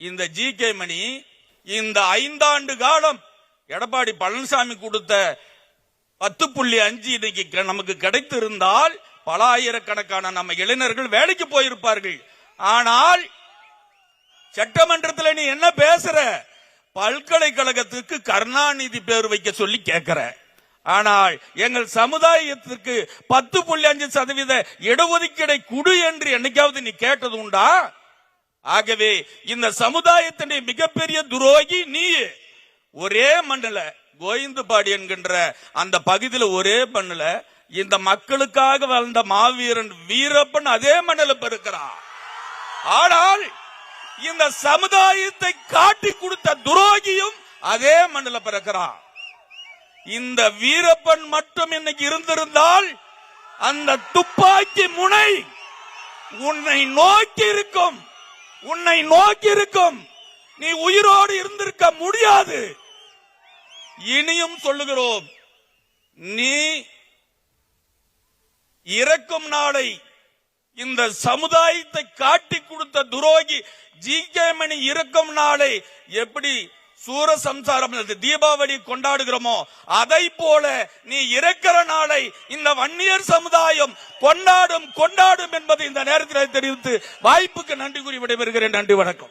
இந்த G K மணி இந்த ஐந்தாண்டு காலம் எடப்பாடி பழனிசாமி கொடுத்த பத்து புள்ளி அஞ்சு இன்னைக்கு நமக்கு கிடைத்திருந்தால் பல ஆயிரக்கணக்கான நம்ம இளைஞர்கள் வேலைக்கு போயிருப்பார்கள். ஆனால் சட்டமன்றத்தில் நீ என்ன பேசுற? பல்கலைக்கழகத்துக்கு கருணாநிதி பேர் வைக்க சொல்லி கேட்கிற ஆனால் எங்கள் சமுதாயத்திற்கு பத்து புள்ளி அஞ்சு சதவீத இடஒதுக்கீடை குடு என்று என்னைக்காவது நீ கேட்டது உண்டா? ஆகவே இந்த சமுதாயத்தினுடைய மிகப்பெரிய துரோகி நீ ஒரே மண்ணில் கோவிந்தபாடி என்கின்ற அந்த பகுதியில் ஒரே மண்ணில் இந்த மக்களுக்காக வாழ்ந்த மாவீரன் வீரப்பன் அதே மண்ணில் பெருக்கிறான் ஆனால் இந்த சமுதாயத்தை காட்டி கொடுத்த துரோகியும் அதே மண்ணில் பிறக்கிறான். இந்த வீரப்பன் மட்டும் இன்னைக்கு இருந்திருந்தால் அந்த துப்பாக்கி முனை உன்னை நோக்கி இருக்கும் உன்னை நோக்கி இருக்கும் நீ உயிரோடு இருந்திருக்க முடியாது. இனியும் சொல்லுகிறோம் நீ இறக்கும் நாளை இந்த சமுதாயத்தை காட்டி கொடுத்த துரோகி ஜி கே மணி இறக்கும் நாளை எப்படி சூரசம்சாரம் சம்சாரம் தீபாவளி கொண்டாடுகிறோமோ அதை போல நீ இறக்கிற நாளை இந்த வன்னியர் சமுதாயம் கொண்டாடும் கொண்டாடும் என்பதை இந்த நேரத்தில் தெரிவித்து வாய்ப்புக்கு நன்றி கூறி விடைபெறுகிறேன். நன்றி வணக்கம்.